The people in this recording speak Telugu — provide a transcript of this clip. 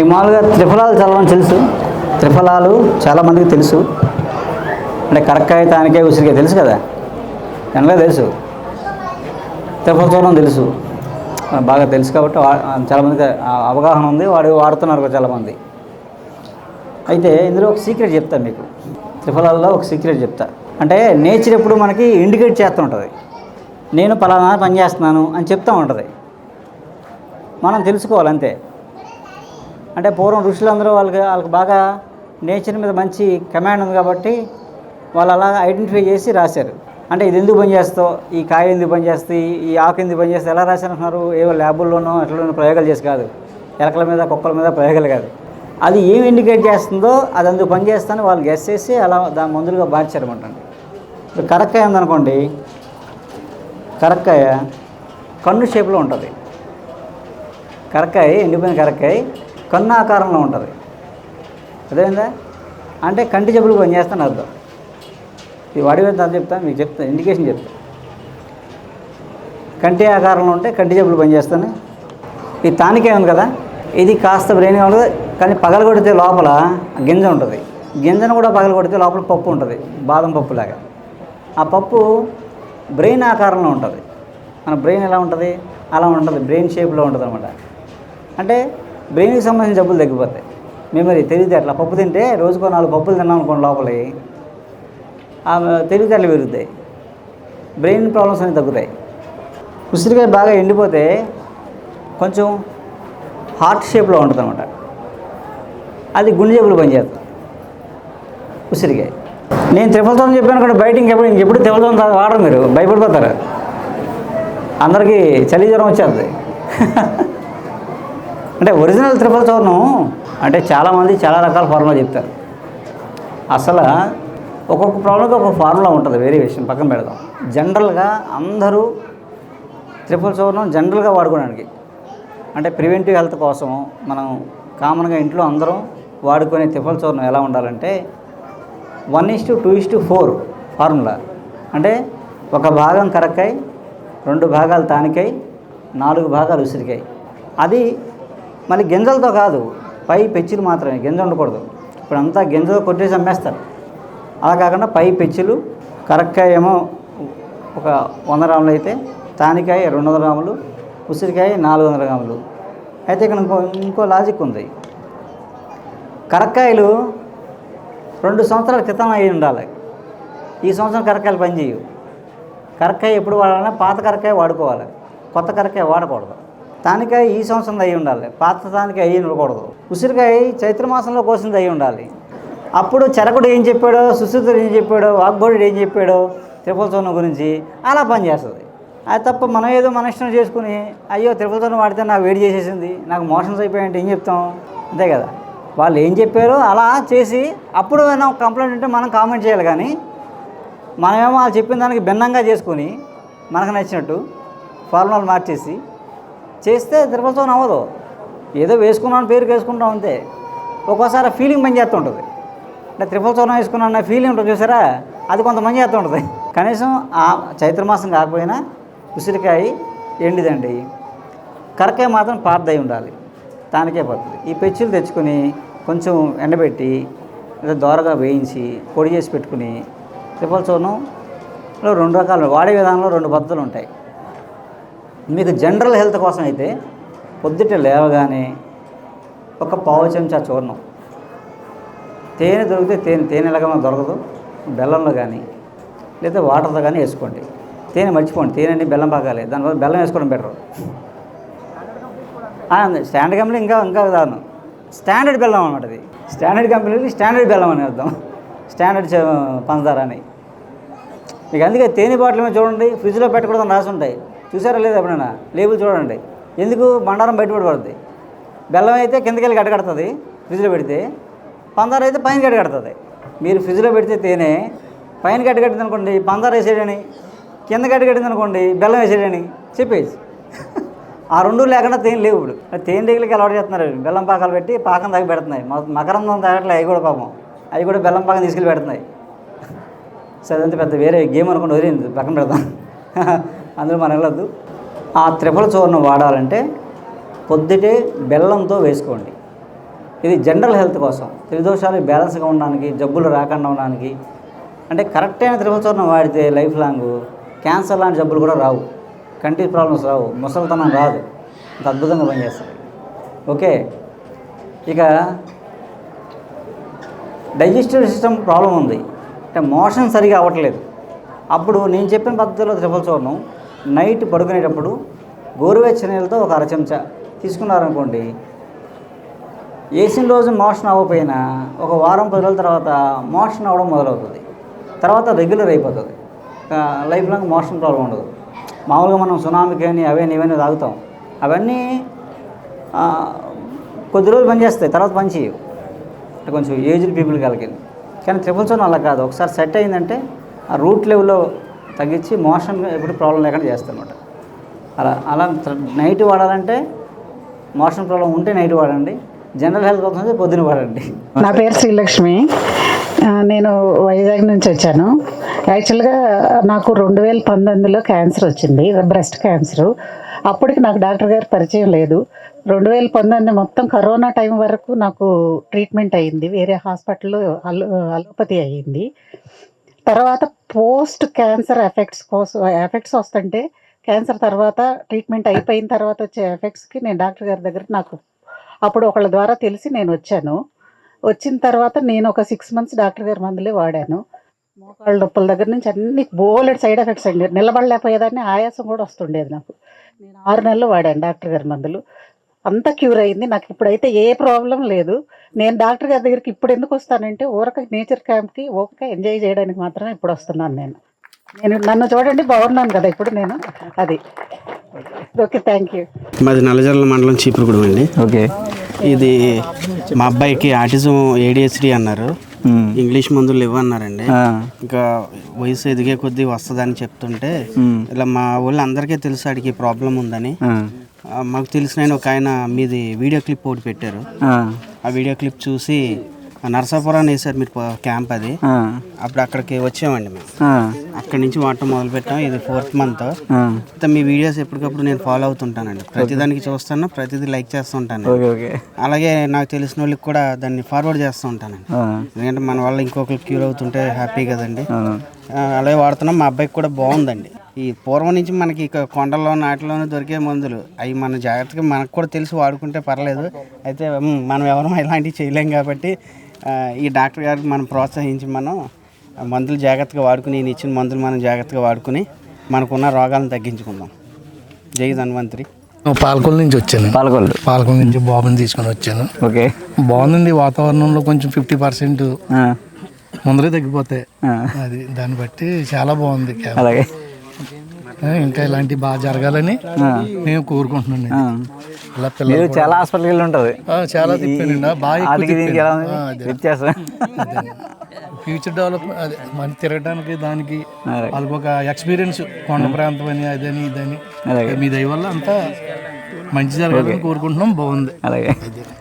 మీకు మామూలుగా త్రిఫలాలు చల్లవని తెలుసు. త్రిఫలాలు చాలామందికి తెలుసు. అంటే కరక్కాయ తానికాయ ఉసిరికాయ తెలుసు కదా? ఎనలే తెలుసు. త్రిఫల చూడడం తెలుసు. బాగా తెలుసు కాబట్టి చాలామందికి అవగాహన ఉంది. వాడు వాడుతున్నారు చాలామంది అయితే ఇందులో ఒక సీక్రెట్ చెప్తాను మీకు. త్రిఫలాల్లో ఒక సీక్రెట్ చెప్తా. అంటే నేచర్ ఎప్పుడు మనకి ఇండికేట్ చేస్తూ ఉంటుంది. నేను పలానా పని చేస్తున్నాను అని చెప్తూ ఉంటుంది. మనం తెలుసుకోవాలి అంతే. అంటే పూర్వం ఋషులందరూ వాళ్ళకి వాళ్ళకి బాగా నేచర్ మీద మంచి కమాండ్ ఉంది కాబట్టి వాళ్ళు అలా ఐడెంటిఫై చేసి రాశారు. అంటే ఇది ఎందుకు పని చేస్తావు ఈ కాయ ఎందుకు పని ఈ ఆకు ఎందుకు పని ఎలా రాశారంటున్నారు? ఏవో ల్యాబుల్లోనో ఎట్లనో ప్రయోగాలు చేసి కాదు. ఎలకల మీద కుక్కల మీద ప్రయోగాలు కాదు. అది ఏం ఇండికేట్ చేస్తుందో అది అందుకు పనిచేస్తాను వాళ్ళు గెస్ చేసి అలా దాని మందులుగా మార్చారన్నమాట. ఇప్పుడు కరక్కాయ ఉందనుకోండి కరక్కాయ కన్ను షేప్లో ఉంటుంది. కరక్కాయ ఎండిపోయిన కరక్కాయ కన్ను ఆకారంలో ఉంటుంది. అదేందా? అంటే కంటి జబ్బులు పనిచేస్తాను అర్థం. ఇది వాడి మీద అది చెప్తాను మీకు చెప్తాను ఇండికేషన్ చెప్తాను కంటి ఆకారంలో ఉంటే కంటి జబ్బులు పనిచేస్తాను. ఇది తానికే ఉంది కదా ఇది కాస్త బ్రెయిన్గా ఉంటుంది కానీ పగల కొడితే లోపల గింజ ఉంటుంది. గింజను కూడా పగల కొడితే లోపల పప్పు ఉంటుంది బాదం పప్పులాగా ఆ పప్పు బ్రెయిన్ ఆకారంలో ఉంటుంది. మన బ్రెయిన్ ఎలా ఉంటుంది? అలా ఉంటుంది బ్రెయిన్ షేప్లో ఉంటుంది అనమాట అంటే బ్రెయిన్కి సంబంధించిన జబ్బులు తగ్గిపోతాయి. మెమరీ తెలివితే అట్లా పప్పు తింటే రోజుకో నాలుగు పప్పులు తిన్నాం అనుకోండి లోపలి ఆ తెలివితేటలు పెరుగుతాయి. బ్రెయిన్ ప్రాబ్లమ్స్ అనేవి తగ్గుతాయి. ఉసిరికాయ బాగా ఎండిపోతే కొంచెం హార్ట్ షేప్లో ఉంటుంది అనమాట అది గుండె జబ్బులు పనిచేస్తుంది ఉసిరికాయ. నేను త్రిఫలతో చెప్పాను కూడా బయట ఇంకెప్పుడు ఇంకెప్పుడు త్రిఫలతో వాడరు మీరు భయపడిపోతారు. అందరికీ చలి జ్వరం వచ్చేస్తుంది. అంటే ఒరిజినల్ త్రిపుల్ చూర్ణం అంటే చాలామంది చాలా రకాల ఫార్ములా చెప్తారు. అసలు ఒక్కొక్క ప్రాబ్లంకి ఒక్కొక్క ఫార్ములా ఉంటుంది వేరే విషయం పక్కన పెడదాం. జనరల్గా అందరూ త్రిపుల్ చూర్ణం జనరల్గా వాడుకోవడానికి. అంటే ప్రివెంటివ్ హెల్త్ కోసం మనం కామన్గా ఇంట్లో అందరం వాడుకునే త్రిపుల్ చూర్ణం ఎలా ఉండాలంటే one is to two is to four formula. అంటే ఒక భాగం కరక్కాయ రెండు భాగాలు తానికాయ నాలుగు భాగాలు ఉసిరికాయ. అది మళ్ళీ గింజలతో కాదు పై పెచ్చులు మాత్రమే గింజ ఉండకూడదు. ఇప్పుడు అంతా గింజతో కొట్టేసి అమ్మేస్తారు. అలా కాకుండా పై పెచ్చులు కరక్కాయ ఏమో ఒక వంద గ్రాములు అయితే తానికాయ రెండు వందల గ్రాములు ఉసిరికాయ నాలుగు వందల గ్రాములు. అయితే ఇక్కడ ఇంకో ఇంకో లాజిక్ ఉంది. కరక్కాయలు రెండు సంవత్సరాల క్రితం అయి ఉండాలి. ఈ సంవత్సరం కరక్కాయలు పనిచేయవు. కరక్కాయ ఎప్పుడు వాడాలన్నా పాత కరక్కాయ వాడుకోవాలి. కొత్త కరక్కాయ వాడకూడదు. తానికాయ ఈ సంవత్సరం అయి ఉండాలి. పాత తానికాయ అయ్యి ఉండకూడదు. ఉసిరికాయ చైత్ర మాసంలో కోసింది అయి ఉండాలి. అప్పుడు చెరకుడు ఏం చెప్పాడో సుశీతుడు ఏం చెప్పాడో వాగ్బోడు ఏం చెప్పాడో త్రిపుల గురించి అలా పనిచేస్తుంది అది తప్ప మనం ఏదో మన ఇష్టం చేసుకుని అయ్యో త్రిపుల వాడితే నాకు వేడి చేసేసింది నాకు మోషన్స్ అయిపోయాయంటే ఏం చెప్తాం? అంతే కదా. వాళ్ళు ఏం చెప్పారో అలా చేసి అప్పుడు ఏమైనా కంప్లైంట్ ఉంటే మనం కామెంట్ చేయాలి కానీ మనమేమో వాళ్ళు చెప్పిన దానికి భిన్నంగా చేసుకొని మనకు నచ్చినట్టు ఫార్ములాలు మార్చేసి చేస్తే తిరుపతితో అవ్వదు. ఏదో వేసుకున్నాను పేరు వేసుకుంటాం అంతే. ఒక్కోసారి ఆ ఫీలింగ్ పని చేస్తుంటుంది అంటే త్రిపుల చోరం వేసుకున్నాను అన్న ఫీలింగ్ ఉంటుంది చూసారా? అది కొంతమంది చేస్తుంటుంది కనీసం ఆ చైత్రమాసం కాకపోయినా ఉసిరికాయ ఎండిదండి. కరకాయ మాత్రం పాతదై ఉండాలి. దానికే పడుతుంది. ఈ పెచ్చులు తెచ్చుకొని కొంచెం ఎండబెట్టి లేదా దోరగా వేయించి పొడి చేసి పెట్టుకుని త్రిపుల చూర్ణంలో రెండు రకాలు వాడే విధానంలో రెండు పద్ధతులు ఉంటాయి. మీకు జనరల్ హెల్త్ కోసం అయితే పొద్దుట లేవగానే ఒక పావు చెంచా చూర్ణం. తేనె దొరికితే తేనె తేనె ఎలాగ దొరకదు. బెల్లంలో కానీ లేదా వాటర్తో కానీ వేసుకోండి. తేనె మర్చిపోండి. తేనె అండి బెల్లం పాకాలి. దానివల్ల బెల్లం వేసుకోవడం బెటర్. స్టాండర్డ్ కంపెనీ ఇంకా ఇంకా దారుణం. స్టాండర్డ్ బెల్లం అనమాట ఇది స్టాండర్డ్ కంపెనీకి స్టాండర్డ్ బెల్లం అని అర్థం. స్టాండర్డ్ పంచదార అని. మీకు అందుకే తేనె బాటిల్ మీద చూడండి. ఫ్రిడ్జ్లో పెట్టకూడదని రాసి ఉంటాయి. చూసారా లేదు ఎప్పుడైనా? లేబుల్ చూడండి. ఎందుకు? బండారం బయటపడిపడుతుంది బెల్లం అయితే కిందకి వెళ్ళి గడ్డకడుతుంది ఫ్రిడ్జ్లో పెడితే. పందారు అయితే పైన గడ్డకడుతుంది. మీరు ఫ్రిడ్జ్లో పెడితే తేనె పైన గడ్డగట్టింది అనుకోండి పందార వేసేయడని కింద గడ్డగట్టింది అనుకోండి బెల్లం వేసేయడని చెప్పేసి. ఆ రెండు లేకుండా తేనె లేవు ఇప్పుడు. తేనె రేగులకి అలవాటు చేస్తున్నారు బెల్లం పాకాలు పెట్టి పాకం తాగి పెడుతున్నాయి. మ- మకరందం తాగట్లే అవి కూడా పాపం. అవి కూడా బెల్లం పాకం తీసుకెళ్ళి పెడుతున్నాయి. సరే అంత పెద్ద వేరే గేమ్ అనుకుంటే వదిలింది పక్కన పెడతాం అందులో మనం వెళ్ళొద్దు. ఆ త్రిఫల చూర్ణం వాడాలంటే పొద్దుటే బెల్లంతో వేసుకోండి. ఇది జనరల్ హెల్త్ కోసం. త్రిదోషాలు బ్యాలెన్స్గా ఉండడానికి జబ్బులు రాకుండా ఉండడానికి. అంటే కరెక్ట్ అయిన త్రిపుల్ చూర్ణం వాడితే లైఫ్ లాంగ్ క్యాన్సర్ లాంటి జబ్బులు కూడా రావు. కంటి ప్రాబ్లమ్స్ రావు. ముసలితనం రాదు. అంత అద్భుతంగా పనిచేస్తుంది ఓకే? ఇక డైజెస్టివ్ సిస్టమ్ ప్రాబ్లం ఉంది. అంటే మోషన్ సరిగా అవ్వట్లేదు. అప్పుడు నేను చెప్పిన పద్ధతిలో త్రిపుల్ చూర్ణం నైట్ పడుకునేటప్పుడు గోరువెచ్చని నీళ్ళతో ఒక అర చెంచా తీసుకున్నారనుకోండి వేసిన రోజు మోషన్ అవ్వకపోయినా ఒక వారం పది రోజుల తర్వాత మోషన్ అవ్వడం మొదలవుతుంది. తర్వాత రెగ్యులర్ అయిపోతుంది. లైఫ్ లాంగ్ మోషన్ ప్రాబ్లం ఉండదు. మామూలుగా మనం సునామీకి అని అవన్నీ ఇవన్నీ తాగుతాం. అవన్నీ కొద్ది రోజులు పనిచేస్తాయి తర్వాత పని చేయవు. అంటే కొంచెం ఏజ్డ్ పీపుల్ కలిగి కానీ ట్రిపుల్ సోన్ అలా కాదు. ఒకసారి సెట్ అయిందంటే ఆ రూట్ లెవెల్లో తగ్గించి మోషన్ ఎప్పుడు ప్రాబ్లం లేకుండా చేస్తారనమాట అలా అలా నైట్ వాడాలంటే మోషన్ ప్రాబ్లం ఉంటే నైట్ వాడండి. జనరల్ హెల్త్ కోసం పొద్దున వాడండి. నా పేరు శ్రీలక్ష్మి. నేను వైజాగ్ నుంచి వచ్చాను. యాక్చువల్గా నాకు రెండు వేల పంతొమ్మిదిలో క్యాన్సర్ వచ్చింది బ్రెస్ట్ క్యాన్సర్. అప్పటికి నాకు డాక్టర్ గారు పరిచయం లేదు. రెండు వేల పంతొమ్మిది మొత్తం కరోనా టైం వరకు నాకు ట్రీట్మెంట్ అయ్యింది వేరే హాస్పిటల్లో అలో అలోపతి అయ్యింది తర్వాత పోస్ట్ క్యాన్సర్ ఎఫెక్ట్స్ కోసం ఎఫెక్ట్స్ వస్తుంటే క్యాన్సర్ తర్వాత ట్రీట్మెంట్ అయిపోయిన తర్వాత వచ్చే ఎఫెక్ట్స్కి నేను డాక్టర్ గారి దగ్గర నాకు అప్పుడు ఒకళ్ళ ద్వారా తెలిసి నేను వచ్చాను. వచ్చిన తర్వాత నేను ఒక సిక్స్ మంత్స్ డాక్టర్ గారి మందులే వాడాను. మోకాళ్ళ నొప్పుల దగ్గర నుంచి అన్ని బోలెడ్ సైడ్ ఎఫెక్ట్స్ అండి. నిలబడలేకపోయేదాన్ని ఆయాసం కూడా వస్తుండేది నాకు. నేను ఆరు నెలలు వాడాను డాక్టర్ గారి మందులు. అంతా క్యూర్ అయింది. నాకు ఇప్పుడైతే ఏ ప్రాబ్లం లేదు. నేను డాక్టర్ గారి దగ్గరికి ఇప్పుడు ఎందుకు వస్తానంటే ఊరక నేచర్ క్యాంప్కి ఊరక ఎంజాయ్ చేయడానికి మాత్రమే ఇప్పుడు వస్తున్నాను నేను. నేను నన్ను చూడండి బాగున్నాను కదా ఇప్పుడు నేను. అది. Okay thank you. మాది నల్లజర్ల మండలం చీపురుగూడెం అండి. ఓకే. ఇది మా అబ్బాయికి ఆటిజం ఏడిహెచ్డి అన్నారు. ఇంగ్లీష్ మందులు ఇవ్వన్నారండి. ఇంకా వయసు ఎదిగే కొద్దీ వస్తుందని చెప్తుంటే ఇలా మా ఊళ్ళో అందరికీ తెలుసు ఆడికి ప్రాబ్లం ఉందని. మాకు తెలిసిన ఒక ఆయన మీది వీడియో క్లిప్ ఒకటి పెట్టారు. ఆ. వీడియో క్లిప్ చూసి ఆ నరసాపురాన్ని వేశారు మీరు క్యాంప్ అది. అప్పుడు అక్కడికి వచ్చామండి మేము. అక్కడి నుంచి వాడటం మొదలు పెట్టాం. ఇది ఫోర్త్ మంత్. అయితే మీ వీడియోస్ ఎప్పటికప్పుడు నేను ఫాలో అవుతుంటానండి. ప్రతిదానికి చూస్తాను ప్రతిదీ లైక్ చేస్తుంటాను అలాగే నాకు తెలిసిన వాళ్ళకి కూడా దాన్ని ఫార్వర్డ్ చేస్తూ ఉంటానండి ఎందుకంటే మన వల్ల ఇంకొకరు క్యూర్ అవుతుంటే హ్యాపీ కదండి. అలాగే వాడుతున్నాం. మా అబ్బాయికి కూడా బాగుందండి. ఈ పూర్వం నుంచి మనకి ఇక కొండల్లో నాటిలోనే దొరికే మందులు. అవి మన జాగ్రత్తగా మనకు కూడా తెలిసి వాడుకుంటే పర్లేదు. అయితే మనం ఎవరు ఇలాంటివి చేయలేం కాబట్టి ఈ డాక్టర్ గారికి మనం ప్రోత్సహించి మనం మందులు జాగ్రత్తగా వాడుకుని ఈయన ఇచ్చిన మందులు మనం జాగ్రత్తగా వాడుకుని మనకున్న రోగాలను తగ్గించుకుందాం. జై ధన్వంతరి. పాలకొల నుంచి వచ్చాను. పాలకొల్లు. పాలకొల నుంచి బాబుని తీసుకొని వచ్చాను. ఓకే. బాగుందండి వాతావరణంలో కొంచెం ఫిఫ్టీ పర్సెంట్ ముందరే తగ్గిపోతాయి. అది దాన్ని బట్టి చాలా బాగుంది. అలాగే. ఇంకా ఇలాంటివి బాగా జరగాలని మేము కోరుకుంటున్నాం ఇలా పిల్లలు చాలా హాస్పిటల్కి ఉంటుంది చాలా తిప్పానండి. బాగా. వ్యత్యాసం. ఫ్యూచర్ డెవలప్మెంట్ అదే మన తిరగడానికి దానికి. వాళ్ళకి ఒక ఎక్స్పీరియన్స్ కొండ ప్రాంతం అని అదని ఇదని. మీ దయ వల్ల అంతా మంచి జరగాలని కోరుకుంటున్నాం. బాగుంది. అలాగే.